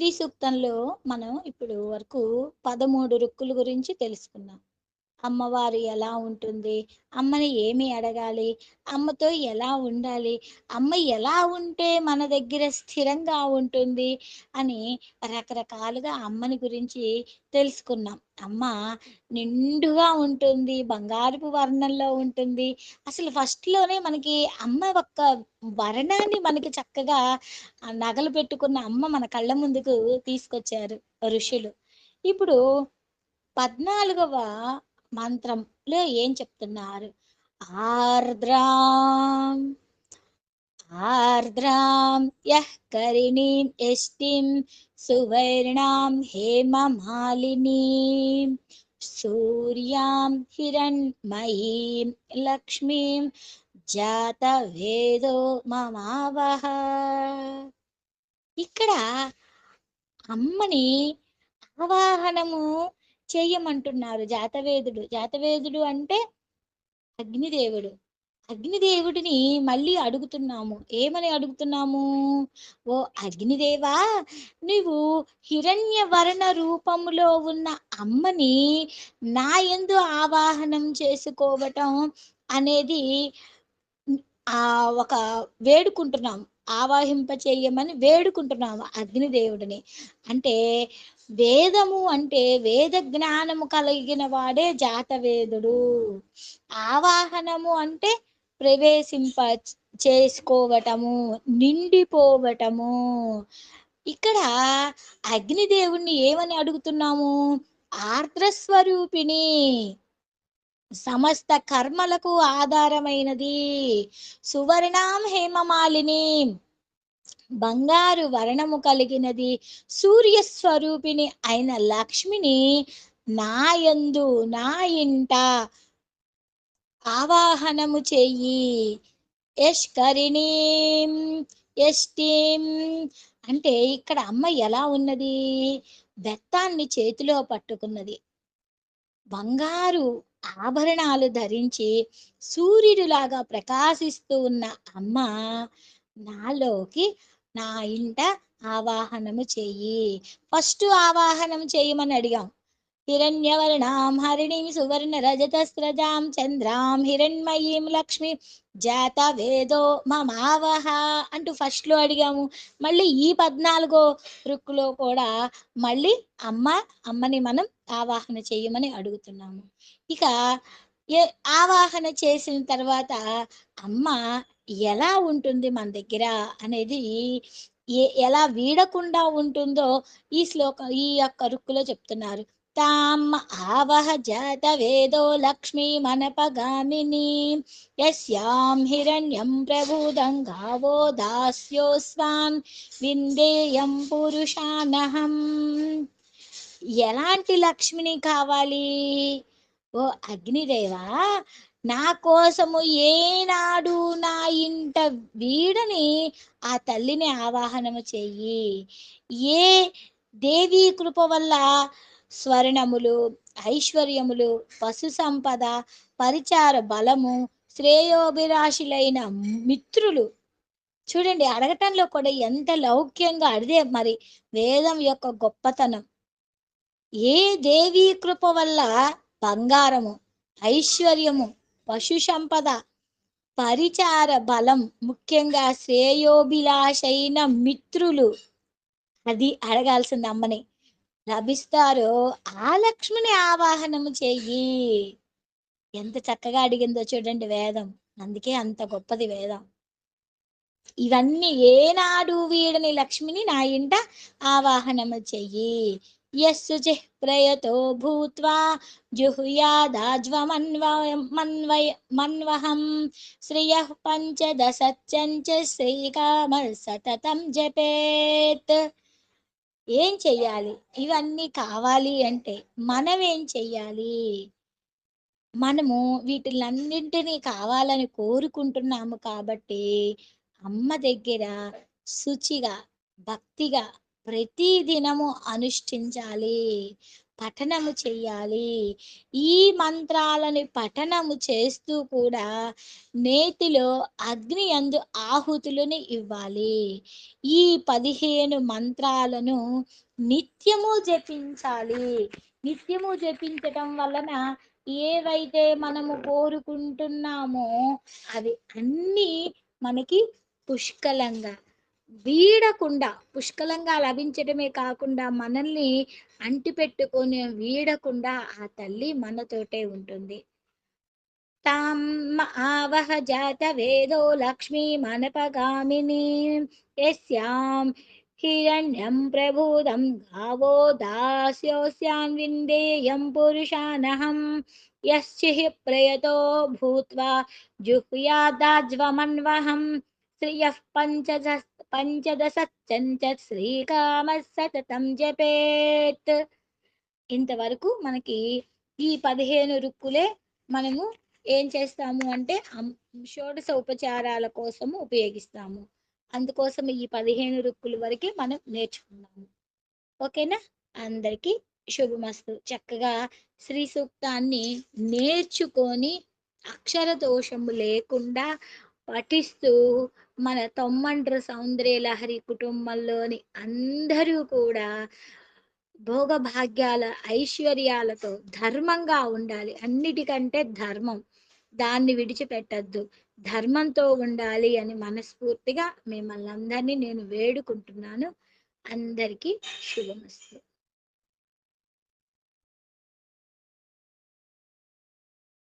శ్రీ సూక్తంలో మనం ఇప్పుడు వరకు పదమూడు రుక్కుల గురించి తెలుసుకున్నాం. అమ్మవారు ఎలా ఉంటుంది? అమ్మని ఏమి అడగాలి? అమ్మతో ఎలా ఉండాలి? అమ్మ ఎలా ఉంటే మన దగ్గర స్థిరంగా ఉంటుంది? అని రకరకాలుగా అమ్మని గురించి తెలుసుకున్నాం. అమ్మ నిండుగా ఉంటుంది బంగారపు వర్ణంలో ఉంటుంది. అసలు ఫస్ట్లోనే మనకి అమ్మ ఒక్క వర్ణాన్ని మనకి చక్కగా నగలు పెట్టుకున్న అమ్మ మన కళ్ళ ముందుకు తీసుకొచ్చారు ఋషులు. ఇప్పుడు పద్నాలుగవ మంత్రంలో ఏం చెప్తున్నారు? ఆర్ద్రాం ఆర్ద్రాం యః కరిణీం ఎష్టిం సువర్ణాం హేమమాలినీం సూర్యాం హిరణ్మయీం లక్ష్మీం జాతవేదో మమావహ. ఇక్కడ అమ్మని ఆవాహనము చేయమంటున్నారు. జాతవేదుడు జాతవేదుడు అంటే అగ్నిదేవుడు. అగ్నిదేవుడిని మళ్ళీ అడుగుతున్నాము. ఏమని అడుగుతున్నాము? ఓ అగ్నిదేవా నువ్వు హిరణ్య వర్ణ రూపములో ఉన్న అమ్మని నా ఎందు ఆవాహనం చేసుకోవటం అనేది ఆ ఒక వేడుకుంటున్నాం. ఆవాహింపచేయమని వేడుకుంటున్నాము అగ్నిదేవుడిని అంటే వేదము అంటే వేద జ్ఞానము కలిగిన వాడే జాతవేదుడు. ఆవాహనము అంటే ప్రవేశింప చేసుకోవటము నిండిపోవటము. ఇక్కడ అగ్నిదేవుణ్ణి ఏమని అడుగుతున్నాము? ఆర్ద్రస్వరూపిణి. సమస్త కర్మలకు ఆధారమైనది. సువర్ణాం హేమమాలిని. బంగారు వర్ణము కలిగినది. సూర్య స్వరూపిణి అయిన లక్ష్మిని నాయందు నా ఇంట ఆవాహనము చెయ్యి. యష్కరిణీం యష్టిం అంటే ఇక్కడ అమ్మ ఎలా ఉన్నది? బెత్తాన్ని చేతిలో పట్టుకున్నది. బంగారు ఆభరణాలు ధరించి సూర్యుడిలాగా ప్రకాశిస్తూ ఉన్న అమ్మ నాలోకి నా ఇంట ఆవాహనము చెయ్యి. ఫస్ట్ ఆవాహనం చేయమని అడిగాం. హిరణ్యవర్ణాం హరిణీం సువర్ణ రజతస్రజాం చంద్రాం హిరణ్మయీం లక్ష్మి జాత వేదో మమావహ అంటూ ఫస్ట్లో అడిగాము. మళ్ళీ ఈ పద్నాలుగో రుక్కులో కూడా మళ్ళీ అమ్మ అమ్మని మనం ఆవాహన చేయమని అడుగుతున్నాము. ఇక ఏ ఆవాహన చేసిన తర్వాత అమ్మ ఎలా ఉంటుంది మన దగ్గర అనేది ఏ ఎలా వీడకుండా ఉంటుందో ఈ శ్లోకం ఈ యొక్క రుక్కులో చెప్తున్నారు. తాం ఆవహ జత వేదో లక్ష్మీ మనపగామిని. యస్యాం హిరణ్యం ప్రబుదం గావో దాస్యోస్వాన్ విందేయం పురుషానహం. ఎలాంటి లక్ష్మిని కావాలి? ఓ అగ్నిదేవా నా కోసము ఏనాడు నా ఇంట వీడని ఆ తల్లిని ఆవాహనము చెయ్యి. ఏ దేవీ కృప వల్ల స్వర్ణములు ఐశ్వర్యములు పశు సంపద పరిచార బలము శ్రేయోభిలాషులైన మిత్రులు. చూడండి అడగటంలో కూడా ఎంత లౌక్యంగా అడిదే మరి వేదం యొక్క గొప్పతనం. ఏ దేవీ కృప వల్ల బంగారము ఐశ్వర్యము పశు సంపద పరిచార బలం ముఖ్యంగా శ్రేయోభిలాషైన మిత్రులు? అది అడగాల్సింది అమ్మని. లభిస్తారో ఆ లక్ష్మిని ఆవాహనము చెయ్యి. ఎంత చక్కగా అడిగిందో చూడండి వేదం. అందుకే అంత గొప్పది వేదం. ఇవన్నీ ఏనాడు వీడని లక్ష్మిని నా ఇంట ఆవాహనము చెయ్యి. యస్సు ప్రయతో భూత్వా జుహుయాదాజ్వమన్వయ మన్వయ మన్వహం. శ్రియ పంచదశత్యంచ శ్రీకామ సతతం జపేత్. ఏం చెయ్యాలి? ఇవన్నీ కావాలి అంటే మనం ఏం చెయ్యాలి? మనము వీటిలన్నింటినీ కావాలని కోరుకుంటున్నాము కాబట్టి అమ్మ దగ్గర శుచిగా భక్తిగా ప్రతి దినము అనుష్ఠించాలి. పఠనము చెయ్యాలి. ఈ మంత్రాలని పఠనము చేస్తూ కూడా నేతిలో అగ్ని అందు ఆహుతులను ఇవ్వాలి. ఈ పదిహేను మంత్రాలను నిత్యము జపించాలి. నిత్యము జపించటం వలన ఏవైతే మనము కోరుకుంటున్నామో అవి అన్నీ మనకి పుష్కలంగా వీడకుండా పుష్కలంగా లభించడమే కాకుండా మనల్ని అంటిపెట్టుకొని వీడకుండా ఆ తల్లి మనతోటే ఉంటుంది. తామ్మ ఆవహ జాత వేదో లక్ష్మీ మనపగామిని యస్యాం హిరణ్యం ప్రభూతం గావో దాస్యోస్యాన్ విందేయం పురుషానహం యశ్చిః ప్రయతో భూత్వా జుహ్యాదాజ్వమన్వహం శ్రియః పంచద పంచదశంచ శ్రీకామ సతతం జపేత్ ఇంతవరకు మనకి ఈ పదిహేను రుక్కులే మనము ఏం చేస్తాము అంటే షోడశ ఉపచారాల కోసము ఉపయోగిస్తాము. అందుకోసం ఈ పదిహేను రుక్కుల వరకే మనం నేర్చుకున్నాము. ఓకేనా? అందరికీ శుభమస్తు. చక్కగా శ్రీ సూక్తాన్ని నేర్చుకొని అక్షర దోషము లేకుండా పఠిస్తూ మన తొమ్మండ్ర సౌందర్య లహరి కుటుంబంలోని అందరూ కూడా భోగభాగ్యాల ఐశ్వర్యాలతో ధర్మంగా ఉండాలి. అన్నిటికంటే ధర్మం. దాన్ని విడిచిపెట్టద్దు. ధర్మంతో ఉండాలి అని మనస్ఫూర్తిగా మిమ్మల్ని అందరినీ నేను వేడుకుంటున్నాను. అందరికీ శుభమస్తు.